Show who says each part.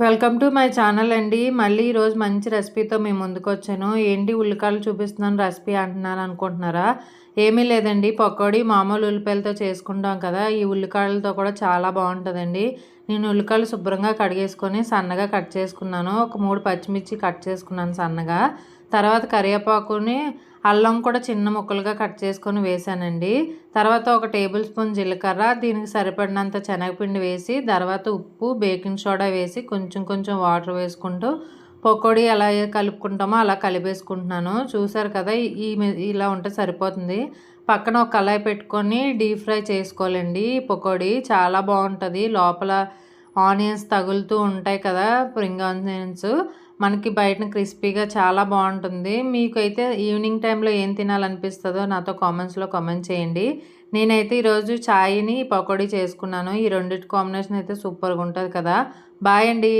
Speaker 1: Welcome to my channel అండి. మళ్ళీ ఈరోజు మంచి రెసిపీతో మేము ముందుకు వచ్చాను ఏంటి ఉల్లికాయలు చూపిస్తున్నాను రెసిపీ అంటున్నాను అనుకుంటున్నారా? ఏమీ లేదండి. పకోడీ మామూలు ఉల్లిపాయలతో చేసుకుంటాం కదా. ఈ ఉల్లికాయలతో కూడా చాలా బాగుంటుందండి. నేను ఉల్లికాయలు శుభ్రంగా కడిగేసుకొని సన్నగా కట్ చేసుకున్నాను. ఒక మూడు పచ్చిమిర్చి కట్ చేసుకున్నాను సన్నగా. తర్వాత కరివేపాకుని అల్లం కూడా చిన్న ముక్కలుగా కట్ చేసుకొని వేసానండి. తర్వాత ఒక టేబుల్ స్పూన్ జీలకర్ర దీనికి సరిపడినంత శనగపిండి వేసి తర్వాత ఉప్పు బేకింగ్ సోడా వేసి కొంచెం కొంచెం వాటర్ వేసుకుంటూ పకోడీ ఎలా కలుపుకుంటామో అలా కలిపేసుకుంటున్నాను. చూసారు కదా ఈ ఇలా ఉంటే సరిపోతుంది. పక్కన ఒక కళాయి పెట్టుకొని డీప్ ఫ్రై చేసుకోవాలండి. పకోడీ చాలా బాగుంటుంది. లోపల ఆనియన్స్ తగులుతూ ఉంటాయి కదా స్ప్రింగ్ ఆనియన్స్. మనకి బయటన క్రిస్పీగా చాలా బాగుంటుంది. మీకైతే ఈవినింగ్ టైంలో ఏం తినాలనిపిస్తుందో నాతో కామెంట్స్లో కామెంట్ చేయండి. నేనైతే ఈరోజు ఛాయ్ని పకోడీ చేసుకున్నాను. ఈ రెండింటి కాంబినేషన్ అయితే సూపర్గా ఉంటుంది కదా. బాయ్ అండి.